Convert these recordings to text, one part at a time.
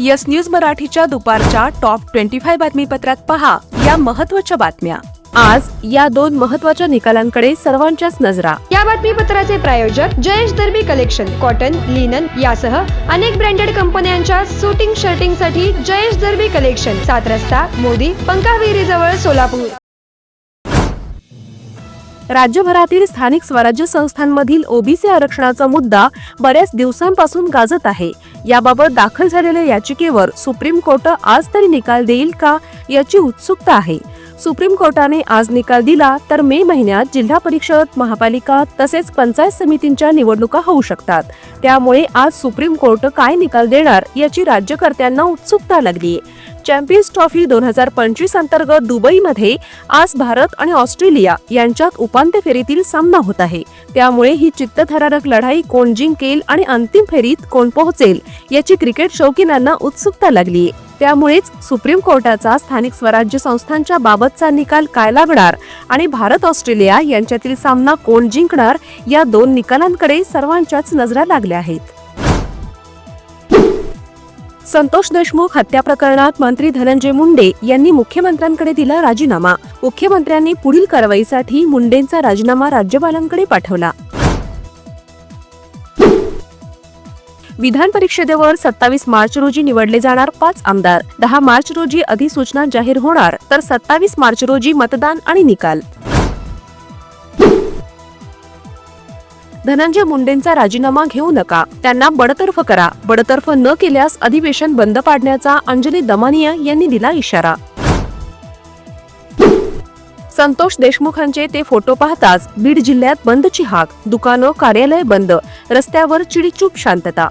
Yes news मराठीच्या दुपारच्या top twenty five बातमीपत्रात पहा या महत्त्वाच्या बातम्या. आज या दोन महत्त्वाच्या निकालांकडे सर्वांच्याच नजरा. या बातमीपत्राचे प्रायोजक Jayesh Darbi collection cotton linen यासह अनेक ब्रँडेड कंपन्यांच्या सुटिंग शर्टिंगसाठी जयेश दर्बी कलेक्शन सात रस्ता मोदी पंकाविरी जवळ सोलापूर. राज्यभरातील स्थानिक स्वराज्य संस्थांमधील ओबीसी आरक्षणाचा मुद्दा बऱ्याच दिवसांपासून गाजत आहे. याबाबत दाखल झालेल्या याचिकेवर सुप्रीम कोर्ट आज तरी निकाल देईल का याची उत्सुकता आहे. सुप्रीम कोर्टाने आज निकाल दिला तर मे महिन्यात जिल्हा परिषद महापालिका तसेच पंचायत समितींच्या निवडणुका होऊ शकतात. त्यामुळे आज सुप्रीम कोर्ट काय निकाल देणार याची राज्यकर्त्यांना उत्सुकता लागली चॅम्पियन्स ट्रॉफी दोन हजार पंचवीस अंतर्गत दुबईमध्ये आज भारत आणि ऑस्ट्रेलिया यांच्यात उपांत्य फेरीतील सामना होत आहे. त्यामुळे ही चित्तथरारक लढाई कोण जिंकेल आणि अंतिम फेरीत कोण पोहोचेल याची क्रिकेट शौकीनांना उत्सुकता लागली त्यामुळेच सुप्रीम कोर्टाचा स्थानिक स्वराज्य संस्थांच्या बाबतचा निकाल काय लागणार आणि भारत ऑस्ट्रेलिया यांच्यातील सामना कोण जिंकणार या दोन निकालांकडे सर्वांच्याच नजरा लागल्या आहेत. संतोष देशमुख हत्या प्रकरणात मंत्री धनंजय मुंडे यांनी मुख्यमंत्र्यांकडे दिला राजीनामा. मुख्यमंत्र्यांनी पुढील कारवाईसाठी मुंडेंचा राजीनामा राज्यपालांकडे पाठवला. विधान परिषदेवर सत्तावीस मार्च रोजी निवडले जाणार पाच आमदार. दहा मार्च रोजी अधिसूचना जाहीर होणार तर सत्तावीस मार्च रोजी मतदान आणि निकाल. धनंजय मुंडेंचा राजीनामा घेऊ नका. त्यांना बडतर्फ करा. बडतर्फ न केल्यास अधिवेशन बंद पाडण्याचा अंजली दमानिया यांनी दिला इशारा. संतोष देशमुखांचे ते फोटो पाहताच बीड जिल्ह्यात बंदची हाक. दुकानं कार्यालय बंद. रस्त्यावर चिडीचूप शांतता.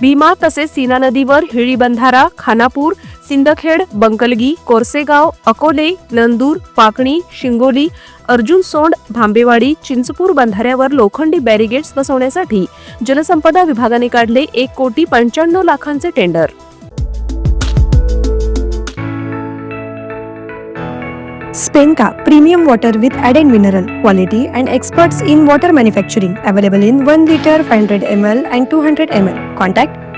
भीमा तसेच सीना नदीवर हिळी बंधारा खानापूर सिंदखेड बंकलगी कोरसेगाव अकोले नंदूर पाकणी शिंगोली अर्जुन सोंड भांबेवाडी चिंचपूर बंधाऱ्यावर लोखंडी बॅरिगेट्स बसवण्यासाठी जलसंपदा विभागाने काढले एक कोटी पंच्याण्णव लाखांचे tender. स्पेनका premium water with added mineral quality and experts in water manufacturing available in one litre five hundred M L and two hundred M L. Contact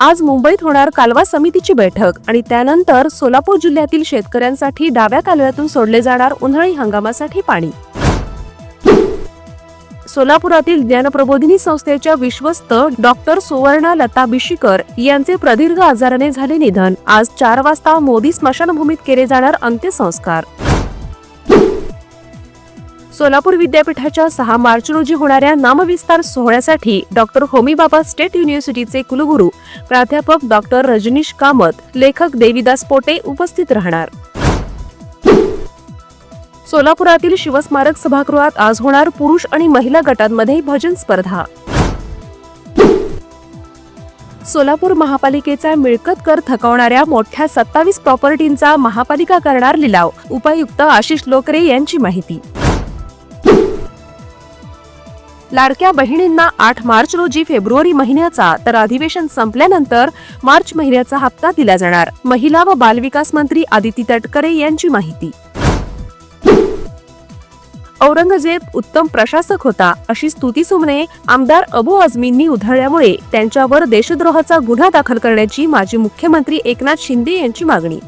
आज मुंबईत होणार कालवा समितीची बैठक आणि त्यानंतर सोलापूर जिल्ह्यातील शेतकऱ्यांसाठी डाव्या कालव्यातून सोडले जाणार उन्हाळी हंगामासाठी पाणी. सोलापुरातील ज्ञानप्रबोधिनी संस्थेच्या विश्वस्त डॉक्टर सुवर्णा लता बिशीकर यांचे प्रदीर्घ आजाराने झाले निधन. आज चार वाजता मोदी स्मशानभूमीत केले जाणार अंत्यसंस्कार. सोलापूर विद्यापीठाच्या सहा मार्च रोजी होणाऱ्या नामविस्तार सोहळ्यासाठी डॉक्टर होमीबाबा स्टेट युनिव्हर्सिटीचे कुलगुरू प्राध्यापक डॉक्टर रजनीश कामत लेखक देवीदास पोटे उपस्थित राहणार. सोलापुरातील शिवस्मारक सभागृहात आज होणार पुरुष आणि महिला गटांमध्ये भजन स्पर्धा. सोलापूर महापालिकेचा मिळकत कर थकवणाऱ्या मोठ्या सत्तावीस प्रॉपर्टींचा महापालिका करणार लिलाव उपायुक्त आशिष लोकरे यांची माहिती. लाडक्या बहिणींना आठ मार्च रोजी फेब्रुवारी महिन्याचा तर अधिवेशन संपल्यानंतर मार्च महिन्याचा हप्ता दिला जाणार. महिला व बालविकास मंत्री आदिती तटकरे यांची माहिती. औरंगजेब उत्तम प्रशासक होता अशी स्तुती सुमने आमदार अबू आझमींनी उधळल्यामुळे त्यांच्यावर देशद्रोहाचा गुन्हा दाखल करण्याची माजी मुख्यमंत्री एकनाथ शिंदे यांची मागणी.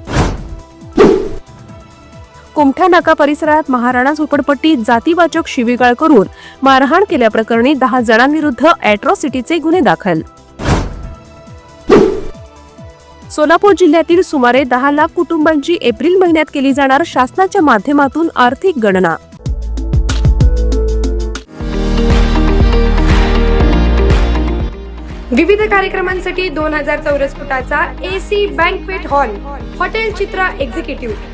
कुमठा नाका परिसरात महाराणा झोपडपट्टीत जातीवाचक शिवीगाळ करून मारहाण केल्याप्रकरणी दहा जणांविरुद्ध अॅट्रॉसिटीचे गुन्हे दाखल. सोलापूर जिल्ह्यातील सुमारे दहा लाख कुटुंबांची एप्रिल महिन्यात केली जाणार शासनाच्या माध्यमातून आर्थिक गणना. विविध कार्यक्रमांसाठी दोन हजार चौरस फुटाचा A C banquet hall hotel Chitra executive.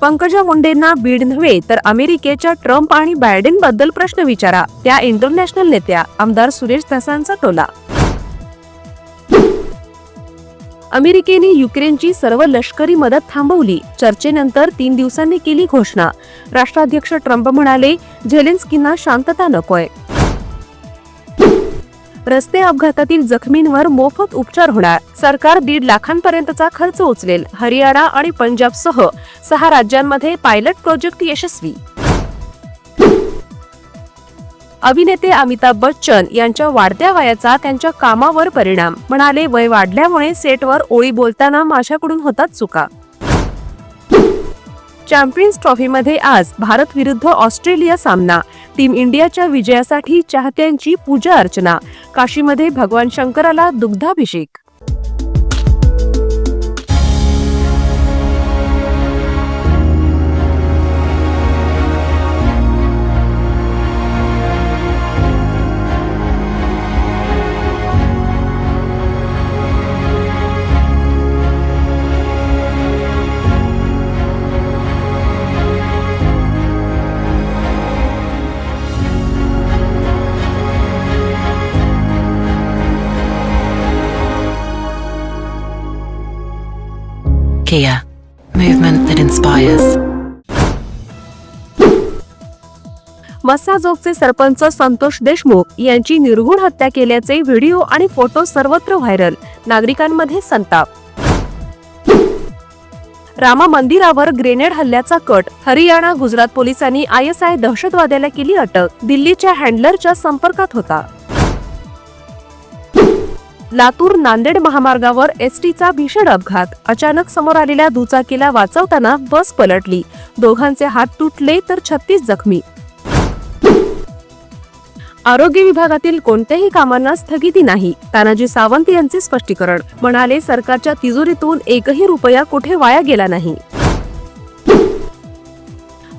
Pankaja मुंडेंना Beed नव्हे तर अमेरिकेच्या ट्रम्प आणि बायडेन बद्दल प्रश्न विचारा. त्या इंटरनॅशनल नेत्या आमदार सुरेश धसांचा टोला. अमेरिकेने युक्रेनची सर्व लष्करी मदत थांबवली. चर्चेनंतर तीन दिवसांनी केली घोषणा. राष्ट्राध्यक्ष ट्रम्प म्हणाले झेलेन्स्कींना शांतता नकोय. रस्ते अपघातातील जखमींवर मोफत उपचार होणार. सरकार दीड लाखांपर्यंतचा खर्च उचलेल. हरियाणा आणि पंजाबसह सहा राज्यांमध्ये पायलट प्रोजेक्ट यशस्वी. अभिनेते अमिताभ बच्चन यांच्या वाढत्या वयाचा त्यांच्या कामावर परिणाम. म्हणाले वय वाढल्यामुळे सेटवर ओळी बोलताना माझ्याकडून होतात चुका. चॅम्पियन्स ट्रॉफीमध्ये आज भारत विरुद्ध ऑस्ट्रेलिया सामना. टीम इंडियाच्या विजयासाठी चाहत्यांची पूजा अर्चना. काशीमध्ये भगवान शंकराला दुग्धाभिषेक. Kia, movement that inspires. मसाजोगचे sarpanch Santosh Deshmukh यांची निर्घुण हत्या केल्याचे व्हिडिओ आणि फोटो सर्वत्र व्हायरल. नागरिकांमध्ये संताप. रामा मंदिरावर ग्रेनेड हल्ल्याचा कट. हरियाणा गुजरात पोलिसांनी आय एस आय दहशतवाद्याला केली अटक. दिल्लीच्या हँडलरच्या संपर्कात होता. लातूर नांदेड महामार्गावर एसटीचा भीषण अपघात. अचानक समोर आलेल्या दुचाकीला वाचवताना बस पलटली. दोघांचे हात तुटले तर छत्तीस जखमी. आरोग्य विभागातील कोणत्याही कामांना स्थगिती नाही. तानाजी सावंत यांचे स्पष्टीकरण. म्हणाले सरकारच्या तिजोरीतून एकही रुपया कुठे वाया गेला नाही.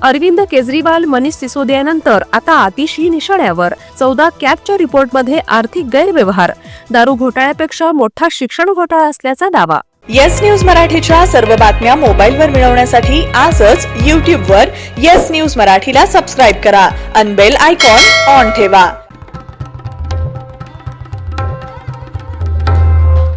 अरविंद केजरीवाल मनीष सिसोदियानंतर आता आतिशी निशाण्यावर. चौदा कॅबच्या रिपोर्टमध्ये आर्थिक गैरव्यवहार. दारू घोटाळ्यापेक्षा मोठा शिक्षण घोटाळा असल्याचा दावा. येस न्यूज मराठीच्या सर्व बातम्या मोबाईलवर मिळवण्यासाठी आजच यूट्यूबवर येस न्यूज मराठीला सबस्क्राईब करा. अनबेल आयकॉन ऑन ठेवा.